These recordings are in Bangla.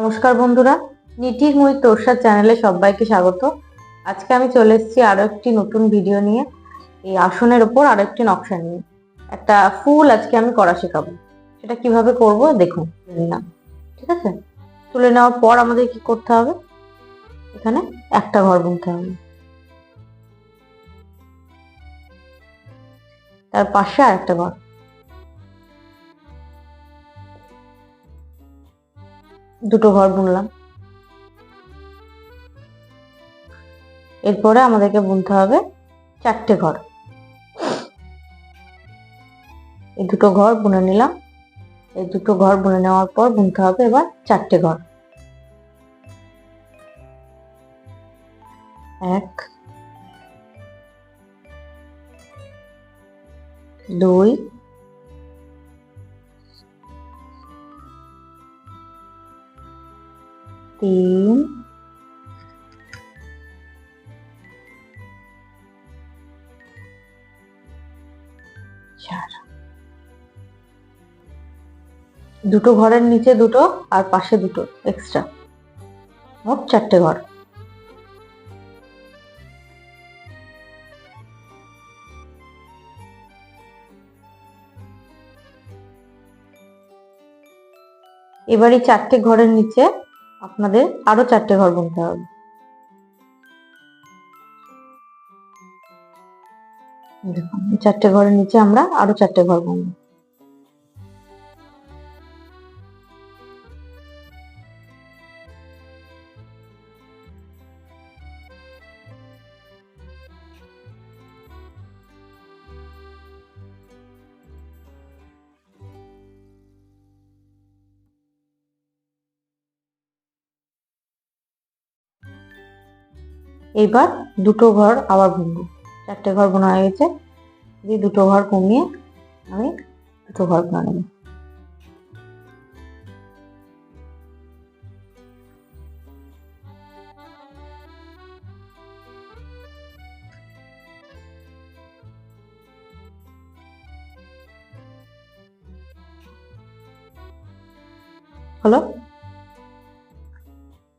নমস্কার বন্ধুরা নিটিং উইথ তোরসার চ্যানেলে সবাইকে স্বাগত। আজকে আমি চলে এসেছি আরও একটি নতুন ভিডিও নিয়ে, এই আসনের ওপর আরও একটি নকশা নিয়ে। একটা ফুল আজকে আমি করা শেখাবো। সেটা কীভাবে করব দেখুন নিলাম। ঠিক আছে? তুলে নেওয়ার পর আমাদের কি করতে হবে? এখানে একটা ঘর বুনতে হবে। তার পাশে আর একটা ঘর। দুটো ঘর বুনলাম। এরপরে আমাদেরকে বুনতে হবে চারটে ঘর। এই দুটো ঘর বুনে নিলাম। এই দুটো ঘর বুনে নেওয়ার পর বুনতে হবে এবার চারটে ঘর। এক, দুই তিন দুটো ঘরের নিচে দুটো আর পাশে দুটো এক্সট্রা মোট চারটে ঘর। এবার চারটে ঘরের নিচে আপনাদের আরও চারটে ঘর বুনতে হবে। দেখুন চারটে ঘরের নিচে আমরা আরও চারটে ঘর বুনবো। এবার দুটো ঘর আবার বুনবো চারটে ঘর বোনা হয়ে গেছে। দিয়ে দুটো ঘর কমিয়ে আমি দুটো ঘর বোনা নেব। হলো?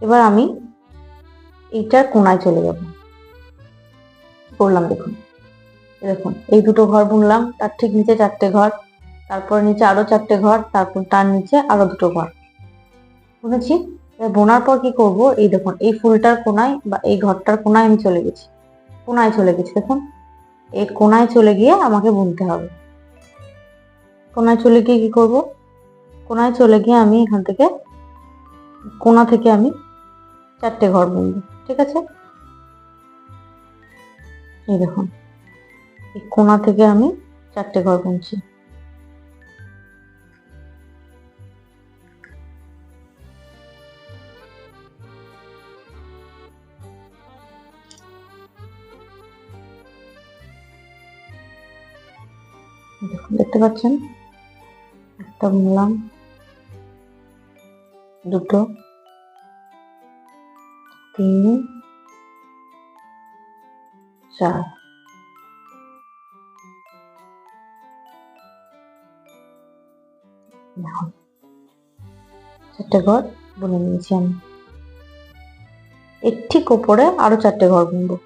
এবার আমি এইটার কোনায় চলে যাব। করলাম দেখুন দেখুন, এই দুটো ঘর বুনলাম, তার ঠিক নিচে চারটে ঘর, তারপর নিচে আরও চারটে ঘর, তারপর তার নিচে আরও দুটো ঘর। বুনেছি বোনার পর কি করব? এই দেখুন, এই ফুলটার কোনায় বা এই ঘরটার কোনায় আমি চলে গেছি। কোনায় চলে গেছি, দেখুন এই কোনায় চলে গিয়ে আমাকে বুনতে হবে। কোনায় চলে গিয়ে কি করব? কোনায় চলে গিয়ে আমি এখান থেকে, কোনা থেকে আমি চারটে ঘর বুনবো। ঠিক আছে? এই দেখুন, এই কোনা থেকে আমি চারটে ঘর বুনছি দেখুন, দেখতে পাচ্ছেন? একটা বুনলাম, দুটো। তিন চারটে ঘর বুনে নিয়েছি আমি। এর ঠিক ওপরে আরও চারটে ঘর বুনবো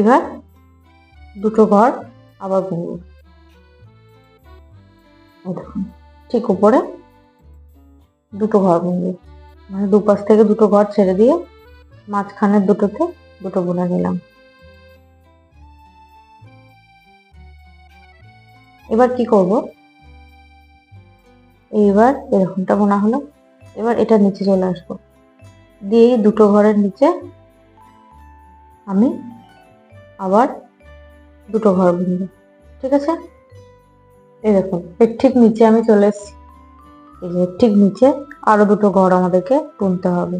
এবার দুটো ঘর আবার এই দেখুন, ঠিক উপরে দুটো ঘর বুনবো মানে দুপাশ থেকে দুটো ঘর ছেড়ে দিয়ে মাঝখানের দুটোতে দুটো বুনে নিলাম। এবার কি করব? এইবার এরকমটা বোনা হলো। এবার এটা নিচে চলে আসব। দিয়ে দুটো ঘরের নিচে আমি আবার দুটো ঘর বুনবো, ঠিক আছে? এই দেখুন, এর ঠিক নিচে আমি চলে এসেছি। এই ঠিক নিচে আরও দুটো ঘর আমাদেরকে তুলতে হবে।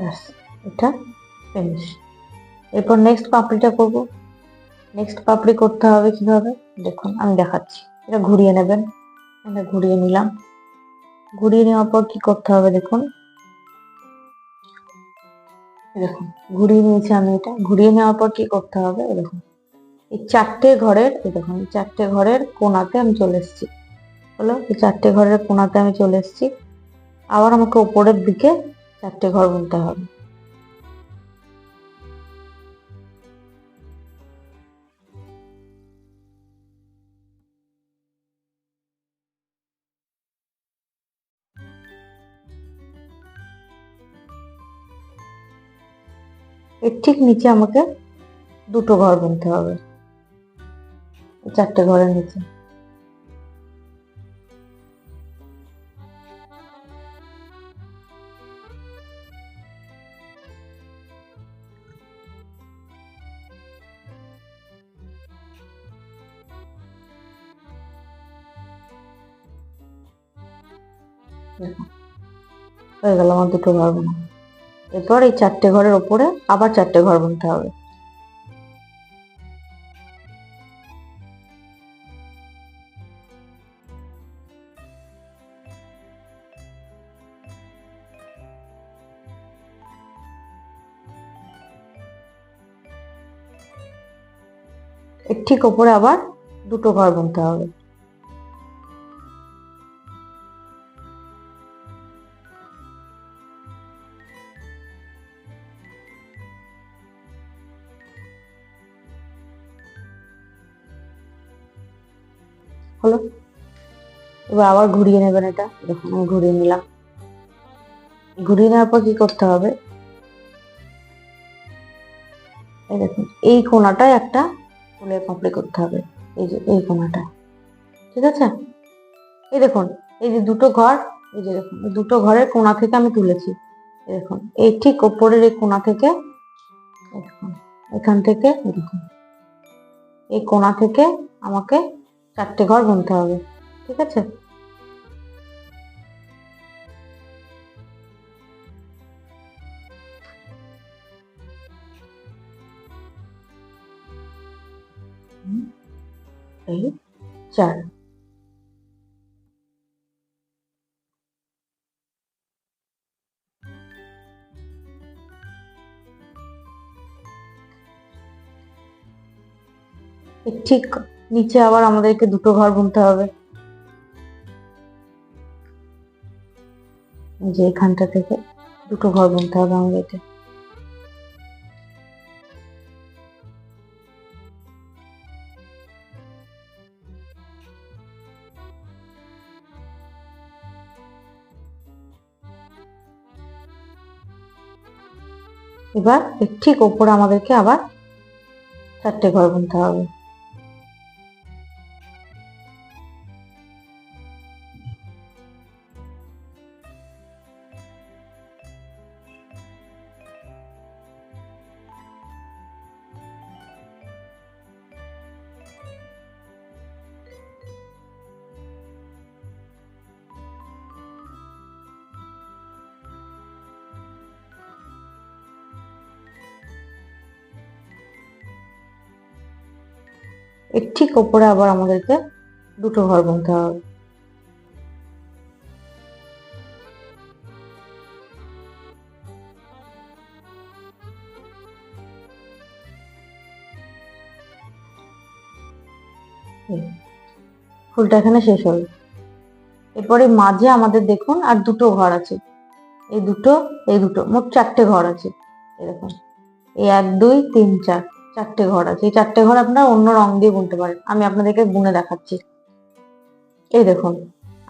ব্যাস, এটা ফিনিশ এরপর নেক্সট পাপড়িটা করব। নেক্সট পাপড়ি করতে হবে কীভাবে? দেখুন, আমি দেখাচ্ছি। এটা ঘুরিয়ে নেবেন। এটা ঘুরিয়ে নিলাম। ঘুরিয়ে নেওয়ার পর কি করতে হবে দেখুন? দেখুন, ঘুরিয়ে নিয়েছি আমি এটা। ঘুরিয়ে নেওয়ার পর কি করতে হবে? দেখুন। এই চারটে ঘরের, এই চারটে ঘরের কোণাতে আমি চলে এসেছি। হলো, এই চারটে ঘরের কোণাতে আমি চলে এসেছি। আবার আমাকে উপরের দিকে চারটে ঘর বুনতে হবে। এর ঠিক নিচে আমাকে দুটো ঘর বুনতে হবে। চারটে ঘরের নিচে। হয়ে গেল আমার দুটো ঘর বোনা এরপর এই চারটে ঘরের ওপরে আবার চারটে ঘর বুনতে হবে। এর ঠিক ওপরে আবার দুটো ঘর বুনতে হবে। এবার আবার ঘুরিয়ে নেবেন এটা। দেখুন, আমি ঘুরিয়ে নিলাম। ঘুরিয়ে নেওয়ার পর কি করতে হবে? এই দেখুন, এই কোণাটায় একটা ফুলের পাপড়ি করতে হবে। এই যে, এই কোণাটা ঠিক আছে? এই দেখুন, এই যে দুটো ঘর, এই যে দেখুন দুটো ঘরের কোণা থেকে আমি তুলেছি। দেখুন, এই ঠিক ওপরের এই কোণা থেকে এখান থেকে দেখুন, এই কোণা থেকে আমাকে চারটে ঘর বুনতে হবে। ঠিক আছে? চার ঠিক নিচে আবার আমাদেরকে দুটো ঘর বুনতে হবে। যে এখানটা থেকে দুটো ঘর বুনতে হবে আমাদেরকে। এবার ঠিক ওপরে আমাদেরকে আবার চারটে ঘর বুনতে হবে। এর ঠিক ওপরে আবার আমাদেরকে দুটো ঘর বুনতে হবে। ফুলটা এখানে শেষ হলো এরপরে মাঝে আমাদের দেখুন আর দুটো ঘর আছে। এই দুটো এই দুটো, মোট চারটে ঘর আছে। এরকম। এই এক, দুই, তিন, চার। চারটে ঘর আছে। এই চারটে ঘর আপনারা অন্য রং দিয়ে বুনতে পারেন। আমি আপনাদেরকে বুনে দেখাচ্ছি। এই দেখুন,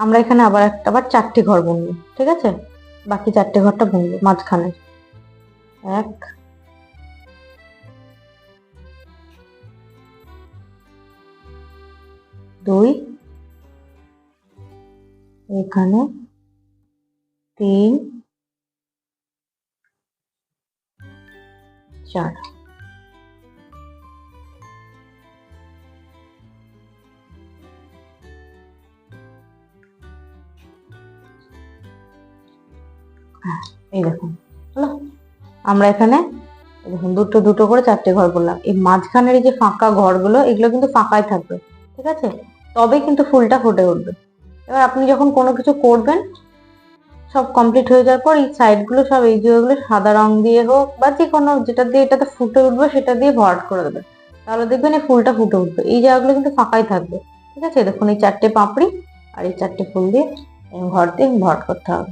আমরা এখানে আবার একটা, আবার চারটি ঘর বুনব ঠিক আছে? বাকি চারটে ঘরটা বুনবো মাঝখানে। এক, দুই, এখানে তিন, চার। এই দেখুন হলো? আমরা এখানে দেখুন দুটো দুটো করে চারটে ঘর করলাম। এই মাঝখানের এই যে ফাঁকা ঘরগুলো, এগুলো কিন্তু ফাঁকাই থাকবে, ঠিক আছে? তবে কিন্তু ফুলটা ফুটে উঠবে। এবার আপনি যখন কোনো কিছু করবেন, সব কমপ্লিট হয়ে যাওয়ার পর এই সাইডগুলো সব, এই জায়গাগুলো সাদা রং দিয়ে হোক বা যে কোনো যেটা দিয়ে এটাতে ফুটে উঠবে, সেটা দিয়ে ভরাট করে দেবেন তাহলে দেখবেন এই ফুলটা ফুটে উঠবে। এই জায়গাগুলো কিন্তু ফাঁকাই থাকবে, ঠিক আছে? দেখুন, এই চারটে পাপড়ি আর এই চারটে ফুল দিয়ে ঘর দিয়ে ভরাট করতে হবে।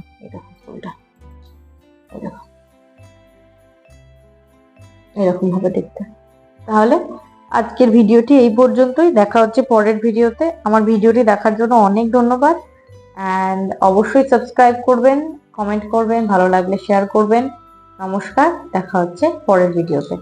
এরকম ভাবে দেখতে। তাহলে আজকের ভিডিওটি এই পর্যন্তই। দেখা হচ্ছে পরের ভিডিওতে। আমার ভিডিওটি দেখার জন্য অনেক ধন্যবাদ। অ্যান্ড অবশ্যই সাবস্ক্রাইব করবেন কমেন্ট করবেন, ভালো লাগলে শেয়ার করবেন। নমস্কার, দেখা হচ্ছে পরের ভিডিওতে।